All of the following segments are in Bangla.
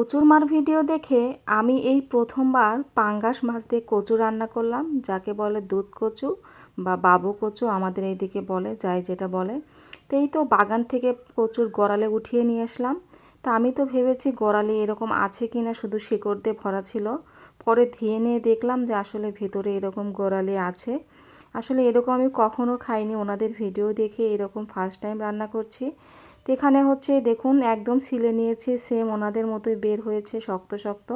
কচুর মার ভিডিও দেখে আমি এই প্রথমবার পাঙ্গাস মাছ দিয়ে কচু রান্না করলাম, যাকে বলে দুধ কচু বা বাবু কচু আমাদের এইদিকে বলে, যাই যেটা বলে। তো এই তো বাগান থেকে কচুর গড়ালে উঠিয়ে নিয়ে আসলাম। তা আমি তো ভেবেছি গড়ালে এরকম আছে কি না শুধু শিকড় দিয়ে ভরা ছিল। পরে ধুয়ে নিয়ে দেখলাম যে আসলে ভেতরে এরকম গোড়ালি আছে। আসলে এরকম আমি কখনও খাইনি, ওনাদের ভিডিও দেখে এরকম ফার্স্ট টাইম রান্না করছি। এখানে হচ্ছে, দেখুন, একদম ছিলে নিয়েছি সেম ওনাদের মতোই বের হয়েছে, শক্ত শক্ত।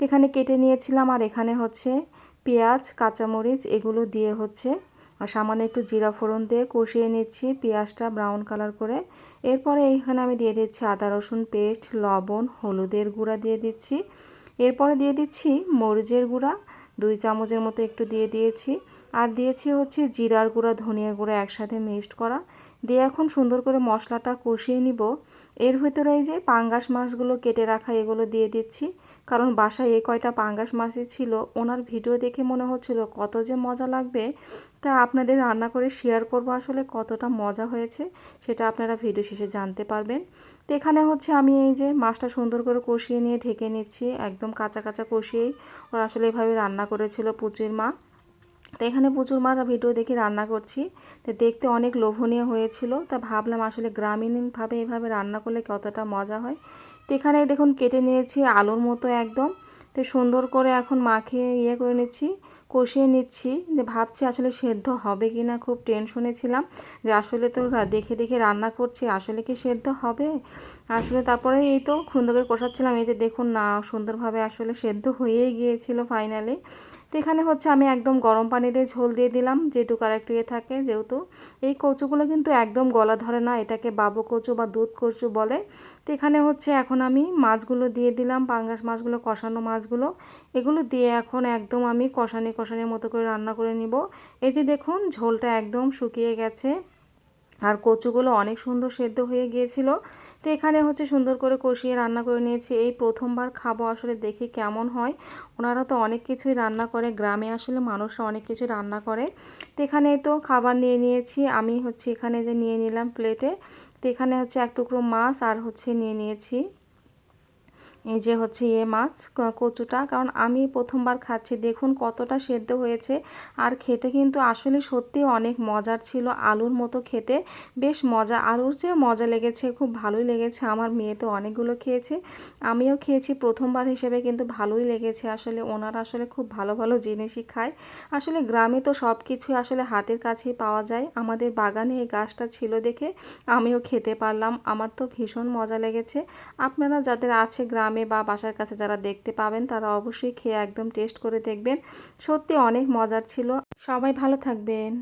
এখানে কেটে নিয়েছিলাম, আর এখানে হচ্ছে পেঁয়াজ, কাঁচামরিচ, এগুলো দিয়ে হচ্ছে, আর সামান্য একটু জিরা ফোড়ন দিয়ে কষিয়ে নিচ্ছি, পেঁয়াজটা ব্রাউন কালার করে। এরপরে এইখানে আমি দিয়ে দিচ্ছি আদা, রসুন পেস্ট, লবণ, হলুদের গুঁড়া দিয়ে দিচ্ছি। এরপরে দিয়ে দিচ্ছি মরিচের গুঁড়া, দুই চামচের মতো একটু দিয়ে দিয়েছি। আর দিয়েছি হচ্ছে জিরার গুঁড়া, ধনিয়া গুঁড়া একসাথে মিক্সড করা। দিয়ে এখন সুন্দর করে মশলাটা কষিয়ে নিব। এর ভিতরে এই যে পাঙ্গাস মাছগুলো কেটে রাখা এগুলো দিয়ে দিচ্ছি। কারণ বাসায় এই কয়টা পাঙ্গাস মাছই ছিল, ওনার ভিডিও দেখে মনে হচ্ছিল কত যে মজা লাগবে। তা আপনাদের রান্না করে শেয়ার করব আসলে কতটা মজা হয়েছে, সেটা আপনারা ভিডিও শেষে জানতে পারবেন। তো এখানে হচ্ছে আমি এই যে মাছটা সুন্দর করে কষিয়ে নিয়ে ঢেকে নিচ্ছি, একদম কাঁচা কাঁচা কষিয়েই। ওরা আসলে এভাবে রান্না করেছিল পুচির মা তো এখানে প্রচুর মারা ভিডিও দেখে রান্না করছি। তো দেখতে অনেক লোভনীয় হয়েছিল। তা ভাবলাম আসলে গ্রামীণভাবে এভাবে রান্না করলে কতটা মজা হয়। তো এখানে দেখুন কেটে নিয়েছি আলুর মতো একদম। তো সুন্দর করে এখন মাখিয়ে ইয়ে করে নিচ্ছি, কষিয়ে নিচ্ছি। যে ভাবছি আসলে সেদ্ধ হবে কি না খুব টেনশনে ছিলাম যে আসলে তো দেখে দেখে রান্না করছি, আসলে কি সেদ্ধ হবে? আসলে তারপরে এই তো সুন্দর করে কষাচ্ছিলাম। এই যে দেখুন না, সুন্দরভাবে আসলে সেদ্ধ হয়েই গিয়েছিল ফাইনালি এখানে হচ্ছে আমি একদম গরম পানি দিয়ে ঝোল দিয়ে দিলাম, যেটুকু আর একটু ইয়ে থাকে যেহেতু। এই কচুগুলো কিন্তু একদম গলা ধরে না, এটাকে বাবু কচু বা দুধ কচু বলে। তো এখানে হচ্ছে এখন আমি মাছগুলো দিয়ে দিলাম, পাঙ্গাস মাছগুলো, কষানো মাছগুলো। এগুলো দিয়ে এখন একদম আমি কষানি কষানির মতো করে রান্না করে নিব। এই যে দেখুন, ঝোলটা একদম শুকিয়ে গেছে। আর কচুগুলো অনেক সুন্দর সেদ্ধ হয়ে গিয়েছিল। তো এখানে হচ্ছে সুন্দর করে কষিয়ে রান্না করে নিয়েছি। এই প্রথমবার খাব আসলে দেখি কেমন হয়। ওনারা তো অনেক কিছুই রান্না করে। গ্রামে আসলে মানুষরা অনেক কিছু রান্না করে। তো এখানে তো খাবার নিয়ে নিয়েছি। আমি হচ্ছে এখানে যে নিয়ে নিলাম প্লেটে তো এখানে হচ্ছে এক টুকরো মাছ আর হচ্ছে নিয়ে নিয়েছি। এই যে হচ্ছে এ মাছ কচুটা। কারণ আমি প্রথমবার খাচ্ছি, দেখুন কতটা সেদ্ধ হয়েছে। আর খেতে কিন্তু আসলে সত্যি অনেক মজার ছিল আলুর মতো খেতে। বেশ মজা আলুর চেয়ে মজা লেগেছে, খুব ভালোই লেগেছে। আমার মেয়ে তো অনেকগুলো খেয়েছে। আমিও খেয়েছি প্রথমবার হিসেবে, কিন্তু ভালোই লেগেছে। আসলে ওনারা আসলে খুব ভালো ভালো জিনিসই খায়। আসলে গ্রামে তো সব কিছুই আসলে হাতের কাছেই পাওয়া যায়। আমাদের বাগানে এই গাছটা ছিল দেখে আমিও খেতে পারলাম। আমার তো ভীষণ মজা লেগেছে। আপনারা যাদের আছে গ্রামে গ্রামে বা বাসার কাছে যারা দেখতে পাবেন, তারা অবশ্যই খেয়ে একদম টেস্ট করে দেখবেন। সত্যি অনেক মজার ছিল। সবাই ভালো থাকবেন।